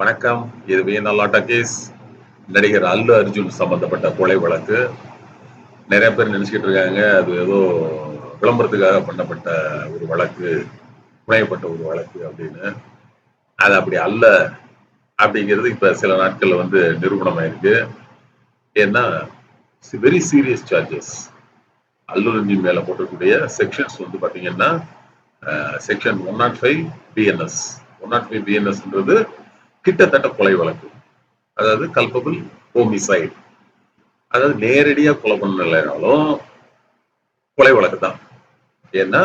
வணக்கம். இது வியனல்லாட்டா கேஸ். நடிகர் அல்லு அர்ஜுன் சம்பந்தப்பட்ட கொலை வழக்கு. நிறைய பேர் நினைச்சுக்கிட்டு இருக்காங்க. அது ஏதோ விளம்பரத்துக்காக பண்ணப்பட்ட ஒரு வழக்கு புனையப்பட்ட ஒரு வழக்கு அப்படின்னு. அது அப்படி அல்ல அப்படிங்கிறது இப்ப சில நாட்கள்ல வந்து நிரூபணமாயிருக்கு. ஏன்னா வெரி சீரியஸ் சார்ஜஸ் அல்லு மேல போட்டக்கூடிய செக்ஷன்ஸ் வந்து பாத்தீங்கன்னா section one not five BNS one not five பிஎன்எஸ்ன்றது கிட்டத்தட்ட கொலை வழக்கு. அதாவது கல்பபிள் ஹோமிசைட் அதாவது நேரடியாக கொலை பண்ணலைனாலும் கொலை வழக்கு தான் ஏன்னா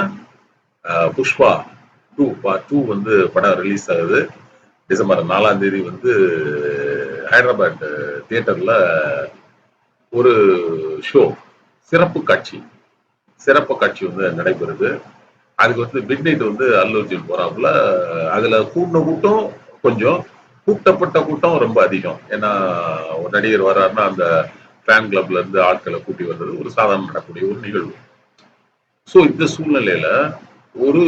புஷ்பா டூ பார்ட் டூ வந்து படம் ரிலீஸ் ஆகுது. டிசம்பர் நாலாம் தேதி வந்து ஹைதராபாத் தியேட்டர்ல ஒரு ஷோ சிறப்பு காட்சி. சிறப்பு காட்சி வந்து நடைபெறுது. அதுக்கு வந்து மிட் நைட் வந்து அல்லு அர்ஜுன் போறாப்புல. அதுல கூட்டின கூட்டம் கொஞ்சம் கூட்டப்பட்ட கூட்டம் ரொம்ப அதிகம். ஏன்னா ஒரு நடிகர் வர்றாருன்னா அந்த ஃபேன் கிளப்ல இருந்து ஆட்களை கூட்டி வர்றது ஒரு சாதாரண நடக்கக்கூடிய ஒரு நிகழ்வு. ஸோ இந்த சூழ்நிலையில ஒரு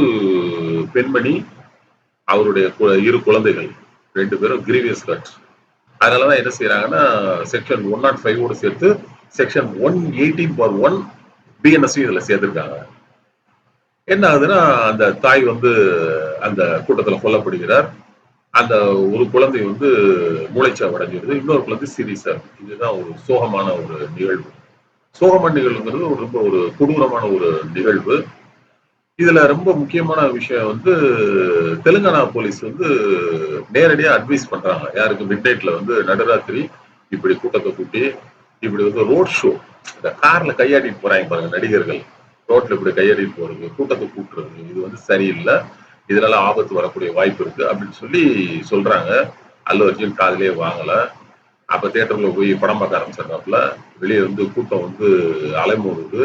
பெண்மணி அவருடைய இரு குழந்தைகள் ரெண்டு பேரும் கிரீவியஸ் கட் அதனாலதான் என்ன செய்யறாங்கன்னா செக்ஷன் ஒன் நாட் oh ஃபைவோடு சேர்த்து section one eighteen four one BNS இதுல சேர்த்திருக்காங்க. என்ன ஆகுதுன்னா அந்த தாய் வந்து அந்த கூட்டத்துல கொல்லப்படுகிறார். அந்த ஒரு குழந்தை வந்து மூளைச்சாவு அடைஞ்சிருது இன்னொரு குழந்தை சீரியஸா இதுதான் ஒரு சோகமான ஒரு நிகழ்வு. சோகமான நிகழ்வுங்கிறது ஒரு ரொம்ப ஒரு கொடூரமான ஒரு நிகழ்வு. இதுல ரொம்ப முக்கியமான விஷயம் வந்து தெலுங்கானா போலீஸ் வந்து நேரடியா அட்வைஸ் பண்றாங்க. யாருக்கு மிட் நைட்ல வந்து நடுராத்திரி இப்படி கூட்டத்தை கூட்டி இப்படி வந்து ரோட் ஷோ இந்த கார்ல கையாடிட்டு போறாங்க பாருங்க நடிகர்கள். ரோட்ல இப்படி கையாடிட்டு போறது கூட்டத்தை கூட்டுறது. இது வந்து சரியில்லை. இதனால ஆபத்து வரக்கூடிய வாய்ப்பு இருக்கு அப்படின்னு சொல்லி சொல்றாங்க. அல்லு அர்ஜுன் காதுலயே வாங்கல. அப்ப தேட்டர்ல போய் படம் பார்க்க ஆரம்பிச்சிடுறாப்புல வெளியே வந்து கூட்டம் வந்து அலைமோதுது.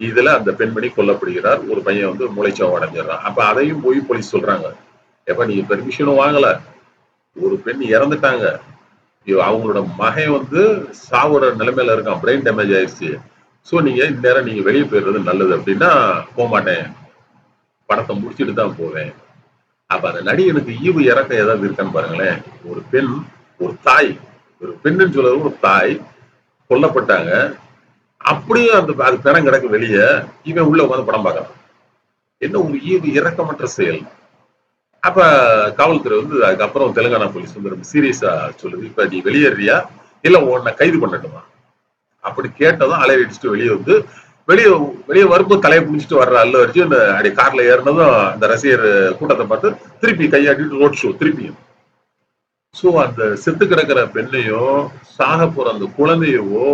இதுல அந்த பெண்மணி கொல்லப்படுகிறார். ஒரு பையன் வந்து மூளைச்சாவு அடைஞ்சிடறான். அப்ப அதையும் போய் போலீஸ் சொல்றாங்க. எப்ப நீங்க பெர்மிஷனும் வாங்கல. ஒரு பெண் இறந்துட்டாங்க. அவங்களோட மகன் வந்து சாவோட நிலைமையில இருக்கான். பிரெயின் டேமேஜ் ஆயிடுச்சு. ஸோ நீங்க இந்நேரம் நீங்க வெளியே போயிடுறது நல்லது அப்படின்னா போக மாட்டேன் படத்தை முடிச்சுட்டு தான் போவேன். அப்ப அந்த நடிகனுக்கு ஈவு இறக்கம் ஏதாவது இருக்கான்னு பாருங்களேன். ஒரு பெண் ஒரு தாய் ஒரு பெண்ணுன்னு சொல்றது ஒரு தாய் கொல்லப்பட்டாங்க. அப்படியே அந்த அது பிணம் கிடக்கு வெளியே இவன் உள்ள உட்காந்து படம் பார்க்கலாம் என்ன ஒரு ஈவு இறக்கமற்ற செயல்? அப்ப காவல்துறை வந்து அதுக்கப்புறம் தெலுங்கானா போலீஸ் வந்து ரொம்ப சீரியஸா சொல்லுது. இப்ப நீ வெளியேறியா? இல்ல உன்னை கைது பண்ணட்டுமா? அப்படி கேட்டதும் அலைய அடிச்சுட்டு வெளியே வந்து வெளியே வெளியே வரும்போது தலையை பிடிச்சிட்டு வர்ற அல்ல அர்ஜுன். அப்படி கார்ல ஏறினதும் அந்த ரசிகர் கூட்டத்தை பார்த்து திருப்பி கையாட்டிட்டு ரோட் ஷோ திருப்பியும். சோ அந்த செத்து கிடக்கிற பெண்ணையும் சாக போற அந்த குழந்தையவோ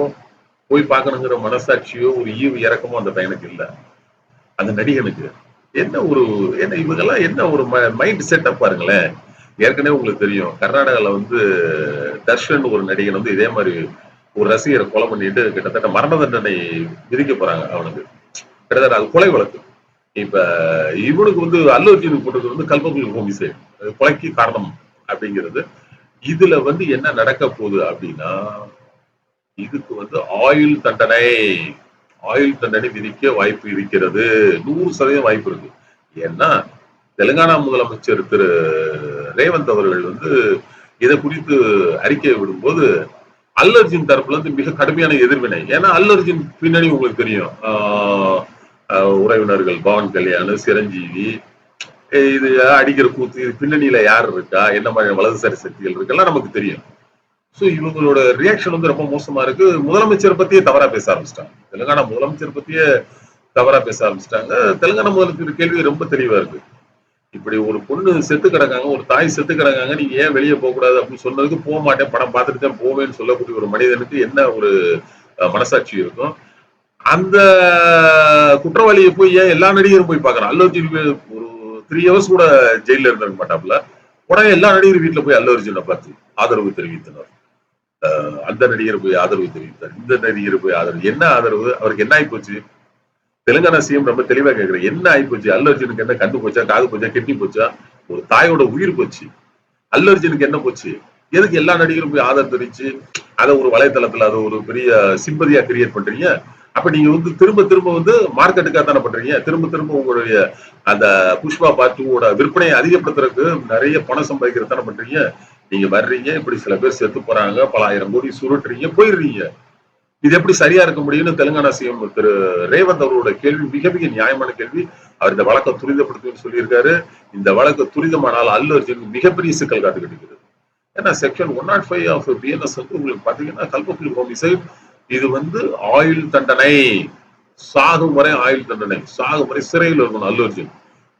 போய் பார்க்கணுங்கிற மனசாட்சியோ ஒரு ஈவு இறக்கமோ அந்த பையனுக்கு இல்ல. அந்த நடிகனுக்கு. என்ன ஒரு என்ன இவங்கெல்லாம் என்ன ஒரு மைண்ட் செட்டப் பாருங்களேன். ஏற்கனவே உங்களுக்கு தெரியும் கர்நாடகால வந்து தர்ஷன் ஒரு நடிகன் வந்து இதே மாதிரி ஒரு ரசிகரை கொலை பண்ணிட்டு கிட்டத்தட்ட மரண தண்டனை விதிக்க போறாங்க அவனுக்கு. கிட்டத்தட்ட அது கொலை வழக்கு. இப்ப இவனுக்கு வந்து அல்லு அர்ஜுனுக்கு போட்டது வந்து கல்பகுல் ஹோமிசைட் கொலைக்கு காரணம் அப்படிங்கிறது. இதுல வந்து என்ன நடக்க போகுது அப்படின்னா இதுக்கு வந்து ஆயுள் தண்டனை. ஆயுள் தண்டனை விதிக்க வாய்ப்பு இருக்கிறது. நூறு சதவீதம் வாய்ப்பு இருக்கு. ஏன்னா தெலுங்கானா முதலமைச்சர் திரு ரேவந்த் அவர்கள் வந்து இதை குறித்து அறிக்கை விடும்போது அல்லர்ஜின் தரப்புல இருந்து மிக கடுமையான எதிர்வினை. ஏன்னா அல்லர்ஜின் பின்னணி உங்களுக்கு தெரியும். ஆஹ் உறவினர்கள் பவன் கல்யாண் சிரஞ்சீவி இது அடிக்கிற கூத்து இது பின்னணியில யார் இருக்கா? என்ன மாதிரி வலதுசாரி சக்திகள் இருக்கெல்லாம் நமக்கு தெரியும். சோ இவங்களோட ரியாக்ஷன் வந்து ரொம்ப மோசமா இருக்கு. முதலமைச்சர் பத்தியே தவறா பேச ஆரம்பிச்சிட்டாங்க. தெலுங்கானா முதலமைச்சர் பத்தியே தவறா பேச ஆரம்பிச்சிட்டாங்க. தெலுங்கானா முதலமைச்சர் கேள்வி ரொம்ப தெளிவா இருக்கு. இப்படி ஒரு பொண்ணு செத்து கிடக்காங்க ஒரு தாய் செத்து கிடக்காங்க நீங்க ஏன் வெளியே போக கூடாது அப்படின்னு சொன்னதுக்கு போக மாட்டேன் படம் பார்த்துட்டு தான் போவேன்னு சொல்லக்கூடிய ஒரு மனிதனுக்கு என்ன ஒரு மனசாட்சி இருக்கும். அந்த குற்றவாளியை போய் ஏன் எல்லா நடிகரும் போய் பார்க்கறான்? அல்லு அர்ஜுன் ஒரு த்ரீ ஹவர்ஸ் கூட ஜெயில இருந்திருக்க மாட்டாப்ல உடனே எல்லா நடிகரும் வீட்டுல போய் அல்லு அர்ஜுனை பார்த்து ஆதரவு தெரிவித்தனர். அந்த நடிகர் போய் ஆதரவு தெரிவித்தார். இந்த நடிகர் போய் ஆதரவு. என்ன ஆதரவு? அவருக்கு என்ன ஆயிப்போச்சு? தெலுங்கானா சிஎம் ரொம்ப தெளிவா கேக்குறேன். என்ன ஆயிப்போச்சு? அல்லு அர்ஜுனுக்கு என்ன கண்டு போச்சா? காது போச்சா? கெட்டி போச்சா? ஒரு தாயோட உயிர் போச்சு. அல்லர்ஜுனுக்கு என்ன போச்சு? எதுக்கு எல்லா நடிகரும் போய் ஆதரவு தெரிவிச்சு அதை ஒரு வலைத்தளத்துல அதை ஒரு பெரிய சிம்பதியா கிரியேட் பண்றீங்க? அப்ப நீங்க வந்து திரும்ப திரும்ப வந்து மார்க்கெட்டுக்காக தானே பண்றீங்க? திரும்ப திரும்ப உங்களுடைய அந்த புஷ்பா பாத்துவோட விற்பனையை அதிகப்படுத்துறதுக்கு நிறைய பணம் சம்பாதிக்கிறது தானே பண்றீங்க? நீங்க வர்றீங்க இப்படி சில பேர் செத்து போறாங்க பல ஆயிரம் கோடி சுருட்டுறீங்க போயிடுறீங்க. இது எப்படி சரியா இருக்க முடியும்னு தெலுங்கானா சிஎம் திரு ரேவந்த் அவரோட கேள்வி மிக மிக நியாயமான கேள்வி. அவர் இந்த வழக்கை துரிதப்படுத்துன்னு சொல்லியிருக்காரு. இந்த வழக்கு துரிதமானால் அல்லு அர்ஜுன் மிகப்பெரிய சிக்கல் காத்துக்கிட்டு இருக்குது. ஏன்னா section one not five of BNS வந்து உங்களுக்கு பாத்தீங்கன்னா கல்பக்குழி ஹோமிசைட் இது வந்து ஆயுள் தண்டனை. சாகும் வரை ஆயுள் தண்டனை. சாகும் வரை சிறையில் இருக்கணும் அல்லு அர்ஜுன்.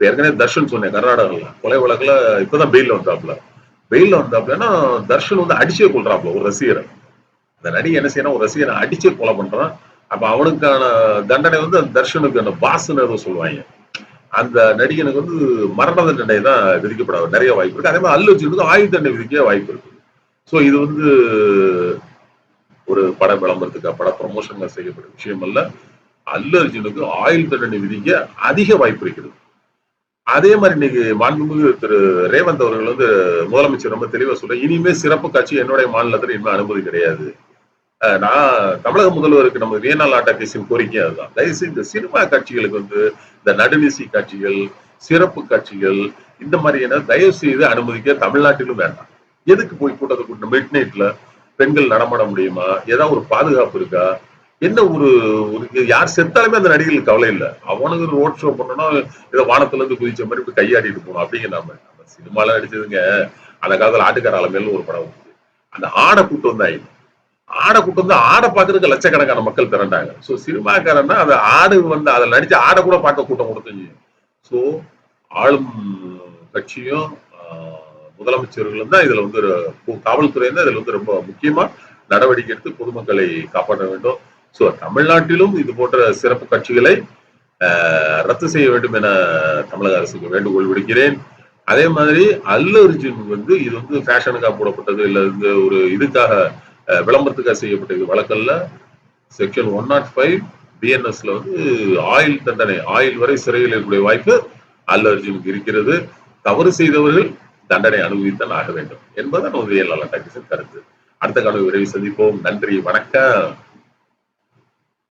ஏற்கனவே தர்ஷன் சொன்னேன் கர்நாடகாவில் கொலை வழக்கில் இப்போதான் பெயில வந்தாப்ல பெயில வந்தாப்லன்னா தர்ஷன் வந்து அடிச்சே கொள்றாப்ல ஒரு ரசிகரை. அந்த நடிகை என்ன செய்யணும் ஒரு ரசிகனை அடிச்சு கொலை பண்றான். அப்ப அவனுக்கான தண்டனை வந்து அந்த தர்ஷனுக்கு அந்த பாஸ்ன்னு ஏதோ சொல்லுவாங்க. அந்த நடிகனுக்கு வந்து மரண தண்டனை தான் விதிக்கப்பட நிறைய வாய்ப்பு இருக்கு. அதே மாதிரி அல்லு அர்ஜுனுக்கு ஆயுள் தண்டனை விதிக்க வாய்ப்பு இருக்கு. ஸோ இது வந்து ஒரு பட விளம்பரத்துக்கு பட ப்ரமோஷன்ல செய்யப்படும் விஷயம் அல்ல. அல்லு அர்ஜுனுக்கு ஆயுள் தண்டனை விதிக்க அதிக வாய்ப்பு இருக்கிறது அதே மாதிரி இன்னைக்கு மாண்புமிகு திரு ரேவந்த் அவர்கள் வந்து முதலமைச்சர் ரொம்ப தெளிவா சொல்ற இனிமே சிறப்பு காட்சி என்னுடைய மாநிலத்தில் இனிமே அனுமதி கிடையாது. நான் தமிழக முதல்வருக்கு நம்ம வியனால் ஆட்டா கோரிக்கை அதுதான். தயவுசெய்து இந்த சினிமா காட்சிகளுக்கு வந்து இந்த நடுநிசி காட்சிகள் சிறப்பு காட்சிகள் இந்த மாதிரியான தயவு செய்து அனுமதிக்க தமிழ்நாட்டிலும் வேண்டாம். எதுக்கு போய் கூட்டத்தை கூட்டணும் மிட் நைட்ல பெண்கள் நடமாட முடியுமா? ஏதாவது ஒரு பாதுகாப்பு இருக்கா? என்ன ஒரு ஒரு யார் செத்தாலுமே அந்த நடிகர்களுக்கு கவலை இல்லை. அவனுக்கு ரோட் ஷோ பண்ணணும் ஏதோ வானத்துல இருந்து குதிச்ச மாதிரி இப்படி கையாடிட்டு போகணும். அப்படிங்கிற நாம நம்ம சினிமால நடிச்சதுங்க. அந்த காலத்துல ஆட்டுக்கார அலமேல்னு ஒரு படம் வந்துச்சு. அந்த ஆடை கூட்டம் வந்து ஆயிடும் ஆடை கூட்டம் வந்து ஆடை பார்க்கறதுக்கு லட்சக்கணக்கான மக்கள் திரண்டாங்க. ஸோ சினிமாக்காரன்னா அது ஆடு வந்து அதில் நடிச்சு ஆடை கூட பார்க்க கூட்டம் கொடுத்துச்சு ஸோ ஆளும் கட்சியும் முதலமைச்சர்களும் தான் இதுல வந்து காவல்துறை தான் இதுல வந்து ரொம்ப முக்கியமா நடவடிக்கை எடுத்து பொதுமக்களை காப்பாற்ற வேண்டும். ஸோ தமிழ்நாட்டிலும் இது போன்ற சிறப்பு கட்சிகளை ரத்து செய்ய வேண்டும் என தமிழக அரசுக்கு வேண்டுகோள் விடுக்கிறேன். அதே மாதிரி அல்லு அர்ஜுன் வந்து இது வந்து ஃபேஷனுக்காக போடப்பட்டது இல்லை இந்த ஒரு இதுக்காக விளம்பரத்துக்காக செய்யப்பட்ட இது வழக்கல்ல செக்ஷன் ஒன் நாட் ஃபைவ் பிஎன்எஸ்ல வந்து ஆயுள் தண்டனை ஆயுள் வரை சிறையில் இருக்கக்கூடிய வாய்ப்பு அல்ல அர்ஜுனுக்கு இருக்கிறது. தவறு செய்தவர்கள் தண்டனை அனுபவித்தான் ஆக வேண்டும் என்பதுதான் ஒரு கருத்து. அடுத்த காலம் விரைவில் சந்திப்போம். நன்றி வணக்கம்.